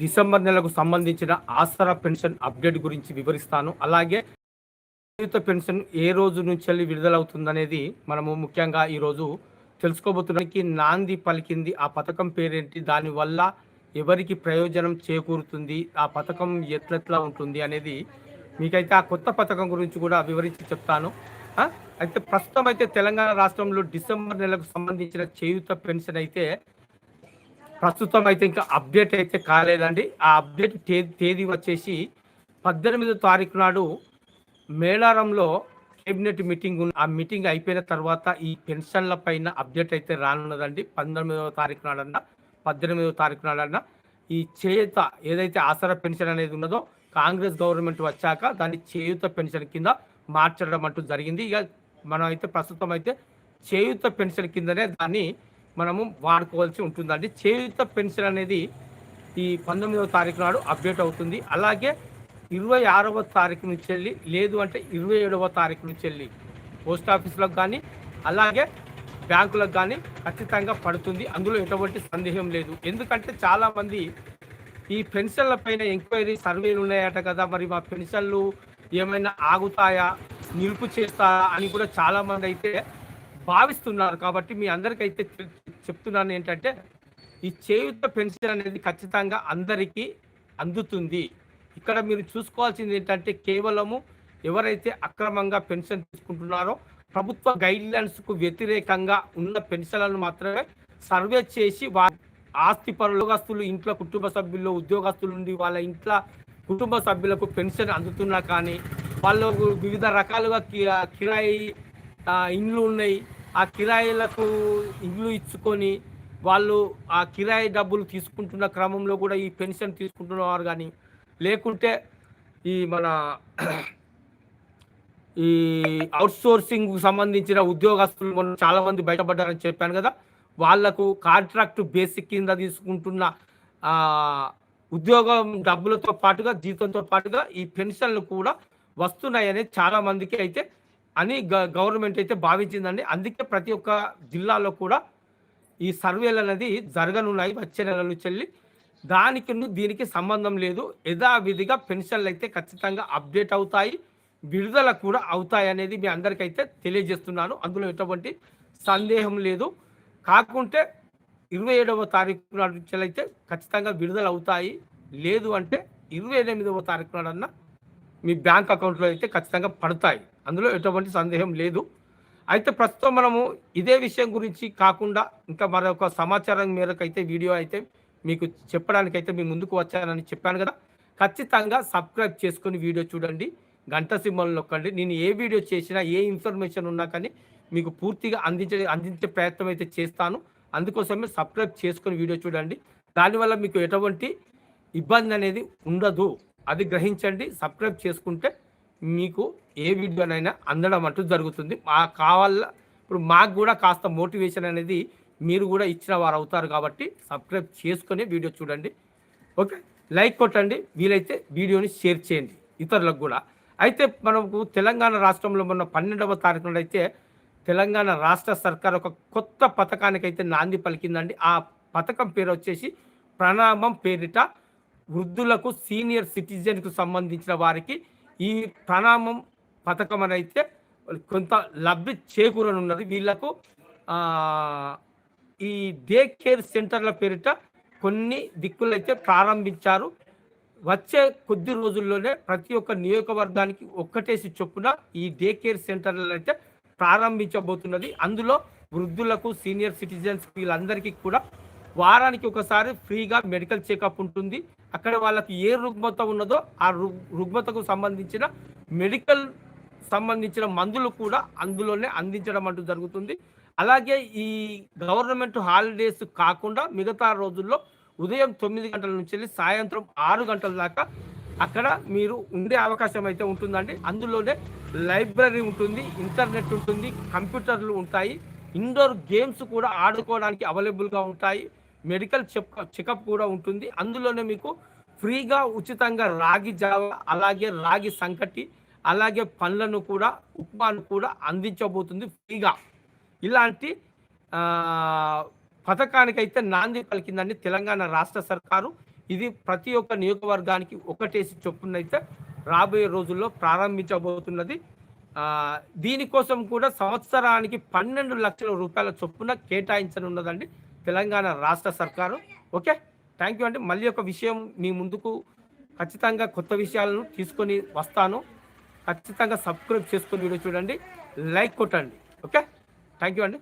December నెలకు సంబంధించిన ఆసరా pension update గురించి వివరిస్తాను. అలాగే చేయూత పెన్షన్ ఏ రోజు నుంచి వెళ్ళి విడుదలవుతుందనేది మనము ముఖ్యంగా ఈరోజు తెలుసుకోబోతున్నానికి నాంది పలికింది. ఆ పథకం పేరేంటి? దానివల్ల ఎవరికి ప్రయోజనం చేకూరుతుంది? ఆ పథకం ఎట్లెట్లా ఉంటుంది అనేది మీకైతే ఆ కొత్త పథకం గురించి కూడా వివరించి చెప్తాను. అయితే ప్రస్తుతం అయితే తెలంగాణ రాష్ట్రంలో డిసెంబర్ నెలకు సంబంధించిన చేయూత పెన్షన్ అయితే ప్రస్తుతం అయితే ఇంకా అప్డేట్ అయితే కాలేదండి ఆ అప్డేట్ తేదీ తేదీ వచ్చేసి పద్దెనిమిదో తారీఖు నాడు మేళారంలో కేబినెట్ మీటింగ్ ఉంది. ఆ మీటింగ్ అయిపోయిన తర్వాత ఈ పెన్షన్ల పైన అప్డేట్ అయితే రానున్నదండి పంతొమ్మిదవ తారీఖు నాడన్నా పద్దెనిమిదవ తారీఖు నాడన్నా ఈ చేయుత ఏదైతే ఆసరా పెన్షన్ అనేది ఉన్నదో కాంగ్రెస్ గవర్నమెంట్ వచ్చాక దాన్ని చేయుత పెన్షన్ కింద మార్చడం అంటూ జరిగింది ఇక మనం అయితే ప్రస్తుతం అయితే చేయుత పెన్షన్ కిందనే దాన్ని మనము వాడుకోవాల్సి ఉంటుందండి. చేయుత పెన్షన్ అనేది ఈ పంతొమ్మిదవ తారీఖు నాడు అప్డేట్ అవుతుంది. అలాగే ఇరవై ఆరవ తారీఖు నుంచి వెళ్ళి లేదు అంటే ఇరవై ఏడవ తారీఖు నుంచి వెళ్ళి పోస్ట్ ఆఫీసులకు కానీ అలాగే బ్యాంకులకు కానీ ఖచ్చితంగా పడుతుంది. అందులో ఎటువంటి సందేహం లేదు. ఎందుకంటే చాలామంది ఈ పెన్షన్ల పైన ఎంక్వైరీ సర్వేలు ఉన్నాయట కదా. మరి మా పెన్షన్లు ఏమైనా ఆగుతాయా? నిలుపు చేస్తారా? అని కూడా చాలామంది అయితే భావిస్తున్నారు. కాబట్టి మీ అందరికైతే చెప్తున్నాను ఏంటంటే ఈ చేయుత పెన్షన్ అనేది ఖచ్చితంగా అందరికీ అందుతుంది. ఇక్కడ మీరు చూసుకోవాల్సింది ఏంటంటే కేవలము ఎవరైతే అక్రమంగా పెన్షన్ తీసుకుంటున్నారో ప్రభుత్వ గైడ్లైన్స్కు వ్యతిరేకంగా ఉన్న పెన్షన్లను మాత్రమే సర్వే చేసి వారి ఆస్తి పరులుగస్తులు ఇంట్లో కుటుంబ సభ్యుల్లో ఉద్యోగస్తులు ఉండి వాళ్ళ ఇంట్లో కుటుంబ సభ్యులకు పెన్షన్ అందుతున్నా కానీ వాళ్ళకు వివిధ రకాలుగా కిరాయి ఇండ్లు ఉన్నాయి. ఆ కిరాయిలకు ఇల్లు ఇచ్చుకొని వాళ్ళు ఆ కిరాయి డబ్బులు తీసుకుంటున్న క్రమంలో కూడా ఈ పెన్షన్ తీసుకుంటున్నవారు కానీ లేకుంటే ఈ మన ఈ అవుట్సోర్సింగ్ సంబంధించిన ఉద్యోగస్తులు మనం చాలా మంది బయటపడ్డారని చెప్పాను కదా వాళ్ళకు కాంట్రాక్ట్ బేసిక్ కింద తీసుకుంటున్న ఉద్యోగం డబ్బులతో పాటుగా జీతంతో పాటుగా ఈ పెన్షన్లు కూడా వస్తున్నాయని చాలా మందికి అయితే అని గ- గవర్నమెంట్ అయితే భావించిందండి. అందుకే ప్రతి ఒక్క జిల్లాలో కూడా ఈ సర్వేలు అనేది జరగనున్నాయి వచ్చే నెల నుంచి దానికి దీనికి సంబంధం లేదు. యథావిధిగా పెన్షన్లు అయితే ఖచ్చితంగా అప్డేట్ అవుతాయి. విడుదల కూడా అవుతాయి అనేది మీ అందరికైతే తెలియజేస్తున్నాను. అందులో ఎటువంటి సందేహం లేదు. కాకుంటే ఇరవై ఏడవ తారీఖు నాడు అయితే ఖచ్చితంగా విడుదల అవుతాయి. లేదు అంటే ఇరవై ఎనిమిదవ తారీఖు నాడన్నా మీ బ్యాంక్ అకౌంట్లో అయితే ఖచ్చితంగా పడతాయి. అందులో ఎటువంటి సందేహం లేదు. అయితే ప్రస్తుతం మనము ఇదే విషయం గురించి కాకుండా ఇంకా మరొక సమాచారం మేరకు అయితే వీడియో అయితే మీకు చెప్పడానికైతే మీ ముందుకు వచ్చానని చెప్పాను కదా. ఖచ్చితంగా సబ్స్క్రైబ్ చేసుకొని వీడియో చూడండి. గంట సింబల్ నొక్కండి. నేను ఏ వీడియో చేసినా ఏ ఇన్ఫర్మేషన్ ఉన్నా కానీ మీకు పూర్తిగా అందించే అందించే ప్రయత్నం అయితే చేస్తాను. అందుకోసమే సబ్స్క్రైబ్ చేసుకొని వీడియో చూడండి. దానివల్ల మీకు ఎటువంటి ఇబ్బంది అనేది ఉండదు. అది గ్రహించండి. సబ్స్క్రైబ్ చేసుకుంటే మీకు ఏ వీడియోనైనా అందడం అంటూ జరుగుతుంది. మా కావాల ఇప్పుడు మాకు కూడా కాస్త మోటివేషన్ అనేది మీరు కూడా ఇచ్చిన వారు అవుతారు కాబట్టి సబ్స్క్రైబ్ చేసుకొని వీడియో చూడండి. ఓకే? లైక్ కొట్టండి. వీలైతే వీడియోని షేర్ చేయండి. ఇతరులకు కూడా. అయితే మనకు తెలంగాణ రాష్ట్రంలో మొన్న పన్నెండవ తారీఖున అయితే తెలంగాణ రాష్ట్ర సర్కార్ ఒక కొత్త పథకానికి అయితే నాంది పలికిందండి. ఆ పథకం పేరు వచ్చేసి ప్రణామం పేరిట వృద్ధులకు సీనియర్ సిటిజన్కు సంబంధించిన వారికి ఈ ప్రణామం పథకం అని అయితే కొంత లబ్ధి చేకూరనున్నది. వీళ్ళకు ఈ డే కేర్ సెంటర్ల పేరిట కొన్ని దిక్కులు అయితే ప్రారంభించారు. వచ్చే కొద్ది రోజుల్లోనే ప్రతి ఒక్క నియోజకవర్గానికి ఒక్కటేసి చొప్పున ఈ డే కేర్ సెంటర్లను అయితే ప్రారంభించబోతున్నది. అందులో వృద్ధులకు సీనియర్ సిటిజన్స్ వీళ్ళందరికీ కూడా వారానికి ఒకసారి ఫ్రీగా మెడికల్ చెకప్ ఉంటుంది. అక్కడ వాళ్ళకి ఏ రుగ్మత ఉన్నదో ఆ రుగ్మతకు సంబంధించిన మెడికల్ సంబంధించిన మందులు కూడా అందులోనే అందించడం అంటూ జరుగుతుంది. అలాగే ఈ గవర్నమెంట్ హాలిడేస్ కాకుండా మిగతా రోజుల్లో ఉదయం తొమ్మిది గంటల నుంచి వెళ్ళి సాయంత్రం ఆరు గంటల దాకా అక్కడ మీరు ఉండే అవకాశం అయితే ఉంటుందండి. అందులోనే లైబ్రరీ ఉంటుంది ఇంటర్నెట్ ఉంటుంది కంప్యూటర్లు ఉంటాయి ఇండోర్ గేమ్స్ కూడా ఆడుకోవడానికి అవైలబుల్గా ఉంటాయి. మెడికల్ చెక్ చెకప్ కూడా ఉంటుంది. అందులోనే మీకు ఫ్రీగా ఉచితంగా రాగి జావ అలాగే రాగి సంకటి అలాగే పండ్లను కూడా ఉప్మాను కూడా అందించబోతుంది ఫ్రీగా. ఇలాంటి పథకానికైతే నాంది పలికిందండి తెలంగాణ రాష్ట్ర సర్కారు. ఇది ప్రతి ఒక్క నియోజకవర్గానికి ఒకటేసి చొప్పునైతే రాబోయే రోజుల్లో ప్రారంభించబోతున్నది. దీనికోసం కూడా సంవత్సరానికి పన్నెండు లక్షల రూపాయల చొప్పున కేటాయించనున్నదండి. తెలంగాణ రాష్ట్ర సర్కారు. ఓకే? థ్యాంక్ యూ అండి. మళ్ళీ ఒక విషయం మీ ముందుకు ఖచ్చితంగా కొత్త విషయాలను తీసుకొని వస్తాను. ఖచ్చితంగా సబ్స్క్రైబ్ చేసుకొని వీడియో చూడండి. లైక్ కొట్టండి. ఓకే? థ్యాంక్ యూ అండి.